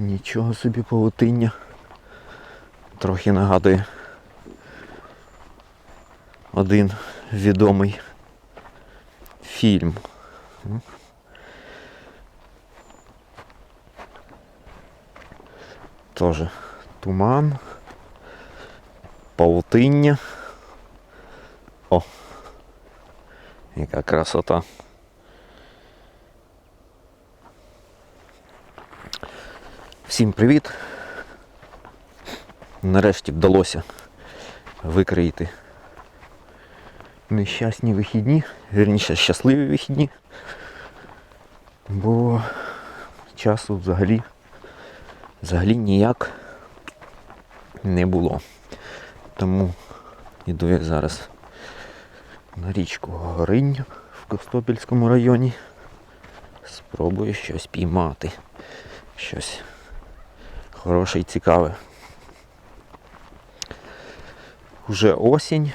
Нічого собі павутиння. Трохи нагадує один відомий фільм. Тоже туман, павутиння. О! Яка красота. Всім привіт! Нарешті вдалося викриїти нещасні вихідні, вірніше щасливі вихідні, бо часу взагалі, взагалі ніяк не було. Тому йду я зараз на річку Горинь в Костопільському районі. Спробую щось піймати. Щось хороше і цікаве. Уже осінь.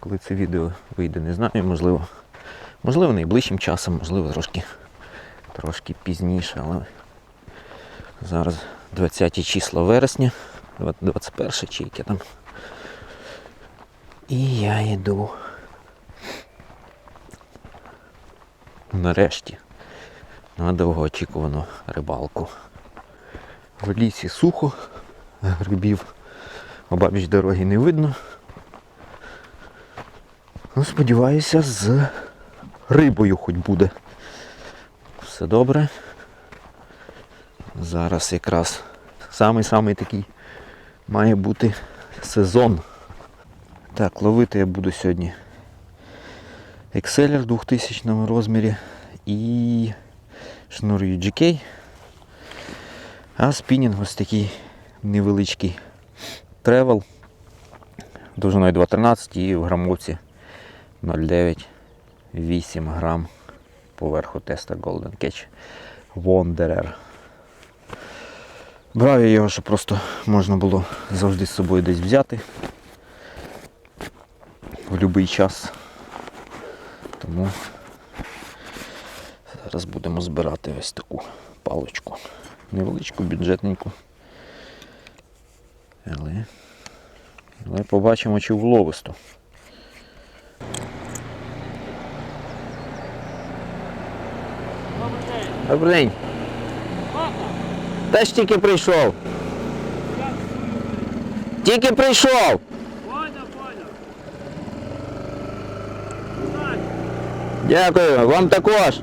Коли це відео вийде, не знаю, можливо. Можливо, найближчим часом, можливо, трошки, трошки пізніше, але зараз 20 числа вересня, 21 чи яке там. І я йду. Нарешті на довгоочікувану рибалку. В лісі сухо, грибів обабіч дороги не видно. Ну, сподіваюся, з рибою хоч буде. Все добре. Зараз якраз самий-самий такий має бути сезон. Так, ловити я буду сьогодні Exceller в 2000 розмірі і шнур UGK. А спінінг ось такий невеличкий тревел довжиною 2,13 і в грамовці 0,9 8 грам поверху теста Golden Catch Wanderer. Брав я його, щоб просто можна було завжди з собою десь взяти в будь-який час. Тому зараз будемо збирати ось таку паличку. Невеличку, бюджетненьку. Але, але побачимо, чи вловисту. Добрий день. Теж тільки прийшов. Тільки прийшов. Дякую, вам також.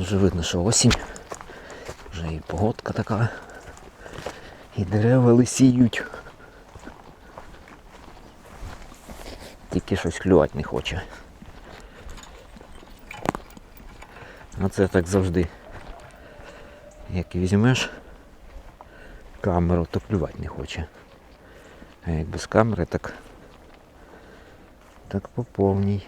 Вже видно, що осінь. Вже і погодка така. І дерева лисіють. Тільки щось клювати не хоче. А це так завжди. Як візьмеш камеру, то клювати не хоче. А як без камери, так так по повній.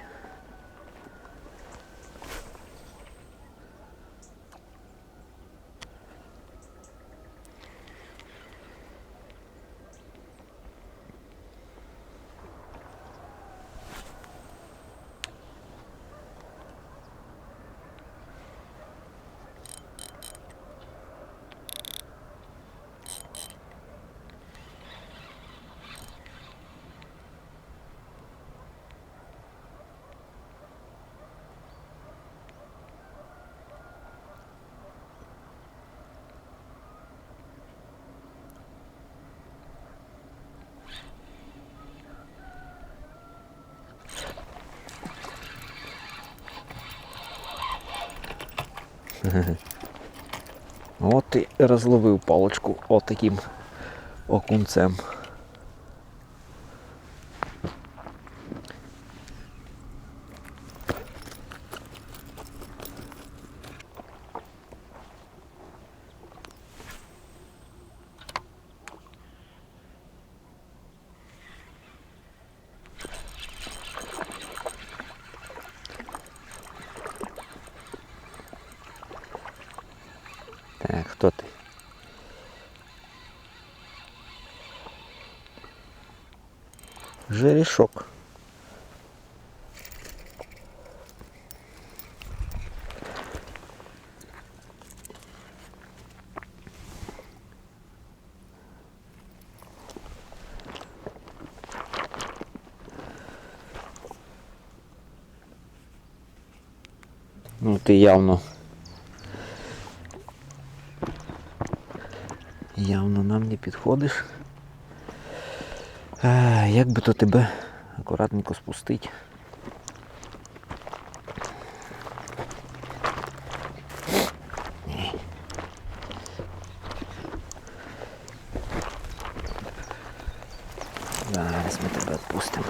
От і розловив палочку отаким окунцем. Жерішок. Ну, ти явно явно нам не підходиш. Як би то тебе акуратненько спустити? Ні. Зараз ми тебе відпустимо.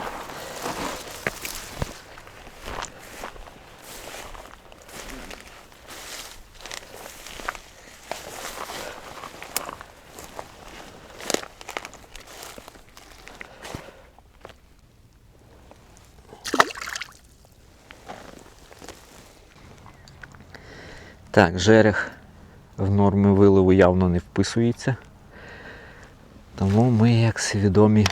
Так, жерех в норми виливу явно не вписується. Тому ми, як свідомі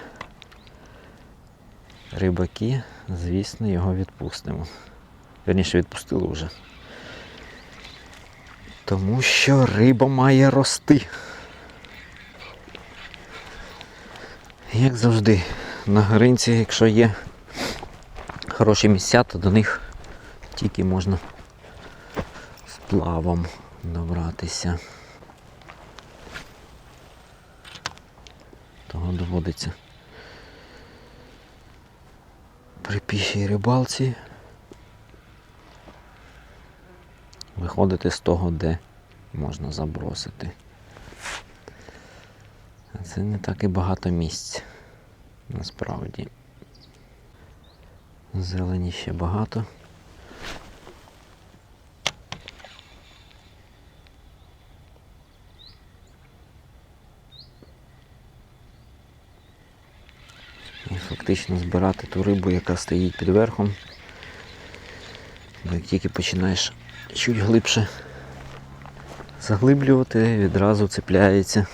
рибаки, звісно, його відпустимо. Верніше відпустили вже. Тому що риба має рости. Як завжди, на горинці, якщо є хороші місця, то до них тільки можна плавом добратися. Того доводиться при пішій рибалці виходити з того, де можна забросити. Це не так і багато місць насправді. Зелені ще багато. І фактично збирати ту рибу, яка стоїть під верхом. Бо як тільки починаєш чуть глибше заглиблювати, відразу цепляється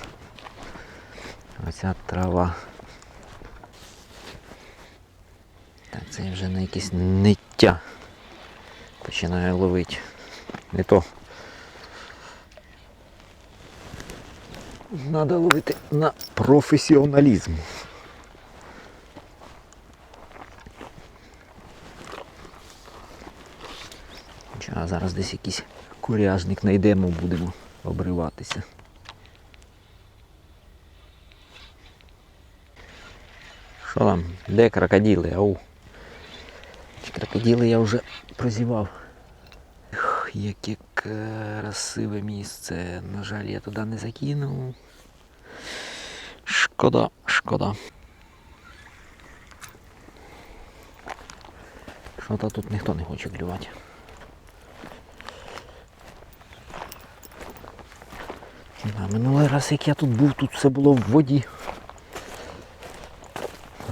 оця трава. Так, це вже на якесь ниття починає ловити. Не то. Треба ловити на професіоналізм. А зараз десь якийсь куряжник знайдемо, будемо обриватися. Що там? Де крокодили? Ау. Чи крокодили я вже прозівав. Ех, яке красиве місце. На жаль, я туди не закинув. Шкода, шкода. Що-то тут ніхто не хоче клювати. А минулий раз, як я тут був, тут все було в воді.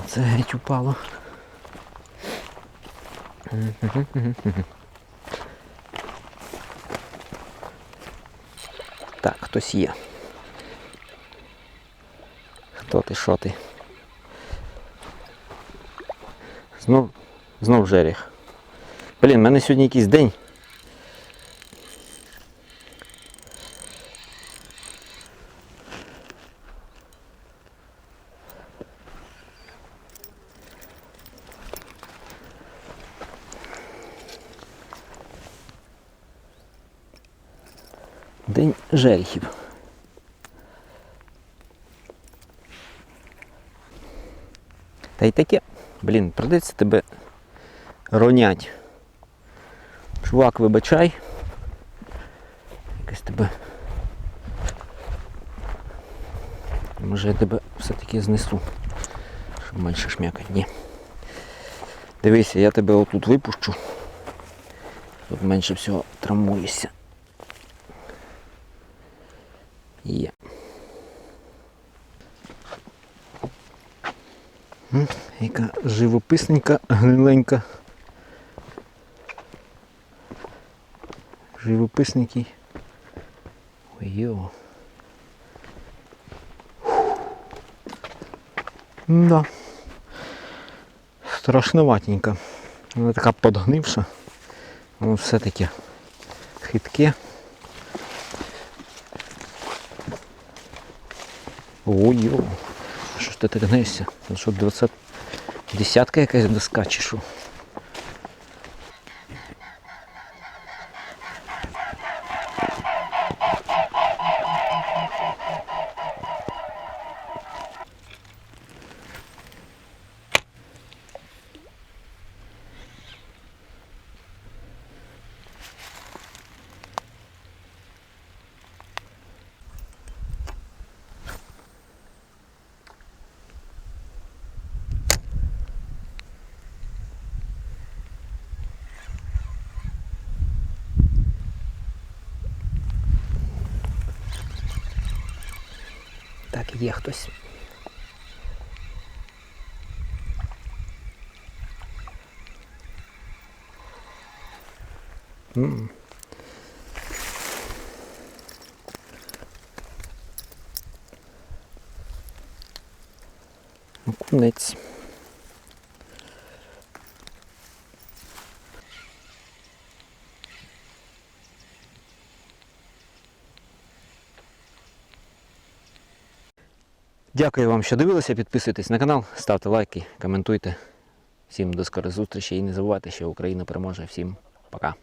Це геть упало. Так, хтось є. Хто ти, що ти? Знов, знов жеріх. Блін, в мене сьогодні якийсь день. День жерехів. Та й таке, блін, придеться тебе ронять. Чувак, вибачай. Якось тебе. Може я тебе все-таки знесу, щоб менше шмякать. Ні. Дивися, я тебе отут випущу. Тут менше всього травмуєшся. Є. Яка живописненька, гниленька. Живописненький. Ой, йо. Да. Страшноватенька. Вона така подгнивша. Воно все таке хитке. Ой, йо. Що ж ти так гнешся? Що, 20... Десятка якась доска чи що? Так, є хтось. М. Окунець. Дякую вам, що дивилися. Підписуйтесь на канал, ставте лайки, коментуйте. Всім до скорих зустрічей і не забувайте, що Україна переможе. Всім пока.